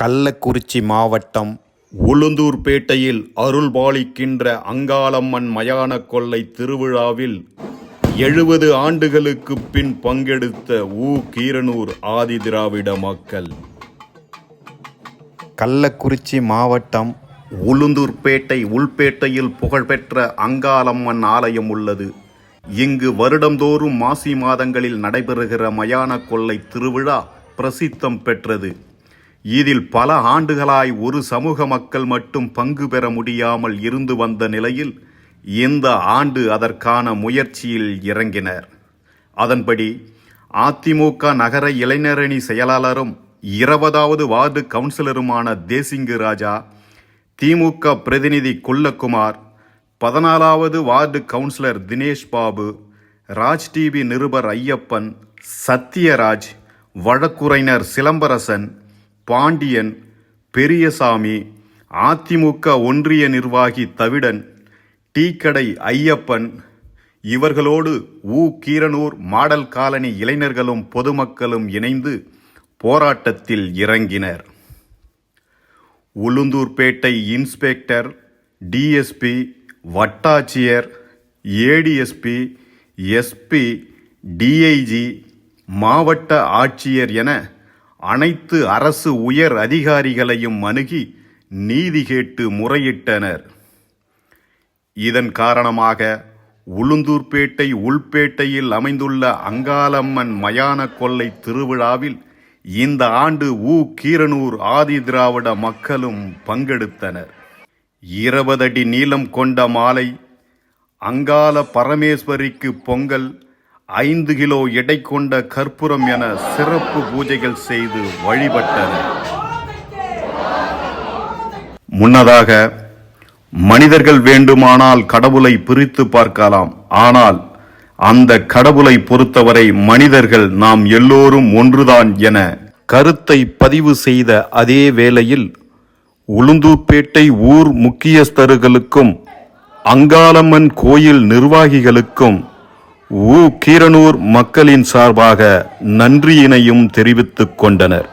கள்ளக்குறிச்சி மாவட்டம் உளுந்தூர்பேட்டையில் அருள்பாலிக்கின்ற அங்காளம்மன் மயான கொள்ளை திருவிழாவில் எழுபது ஆண்டுகளுக்கு பின் பங்கெடுத்த ஊ. கீரனூர் ஆதி திராவிட மக்கள். கள்ளக்குறிச்சி மாவட்டம் உளுந்தூர்பேட்டை உள்பேட்டையில் புகழ்பெற்ற அங்காளம்மன் ஆலயம் உள்ளது. இங்கு வருடந்தோறும் மாசி மாதங்களில் நடைபெறுகிற மயான கொள்ளை திருவிழா பிரசித்தம் பெற்றது. இதில் பல ஆண்டுகளாய் ஒரு சமூக மக்கள் மட்டும் பங்கு பெற முடியாமல் இருந்து வந்த நிலையில் இந்த ஆண்டு அதற்கான முயற்சியில் இறங்கினர். அதன்படி அதிமுக நகர இளைஞரணி செயலாளரும் இருபதாவது வார்டு கவுன்சிலருமான தேசிங்கு ராஜா திமுக பிரதிநிதி குல்லக்குமார் பதினாலாவது ward councillor Dinesh Babu Raj TV நிருபர் ஐயப்பன் சத்யராஜ் வழக்குரைஞர் சிலம்பரசன் பாண்டியன் பெரியசாமி அதிமுக ஒன்றிய நிர்வாகி தவிடன் டீக்கடை ஐயப்பன் இவர்களோடு ஊ கீரனூர் மாடல் காலனி இளைஞர்களும் பொதுமக்களும் இணைந்து போராட்டத்தில் இறங்கினர். உளுந்தூர்பேட்டை இன்ஸ்பெக்டர் டிஎஸ்பி வட்டாட்சியர் ஏடிஎஸ்பி எஸ்பி டிஐஜி மாவட்ட ஆட்சியர் என அனைத்து அரசு உயர் அதிகாரிகளையும் அணுகி நீதி கேட்டு முறையிட்டனர். இதன் காரணமாக உளுந்தூர்பேட்டை உள்பேட்டையில் அமைந்துள்ள அங்காளம்மன் மயான கொள்ளை திருவிழாவில் இந்த ஆண்டு ஊ. கீரனூர் ஆதி திராவிட மக்களும் பங்கெடுத்தனர். இருபதடி நீளம் கொண்ட மாலை அங்காள பரமேஸ்வரிக்கு பொங்கல் ஐந்து கிலோ எடை கொண்ட கற்பூரம் என சிறப்பு பூஜைகள் செய்து வழிபட்டனர். முன்னதாக மனிதர்கள் வேண்டுமானால் கடவுளை பிரித்து பார்க்கலாம். ஆனால் அந்த கடவுளை பொறுத்தவரை மனிதர்கள் நாம் எல்லோரும் ஒன்றுதான் என கருத்தை பதிவு செய்த அதே வேளையில் உளுந்தூர்பேட்டை ஊர் முக்கியஸ்தர்களுக்கும் அங்காளம்மன் கோயில் நிர்வாகிகளுக்கும் ஊ கீரனூர் மக்களின் சார்பாக நன்றியினையும் தெரிவித்துக் கொண்டனர்.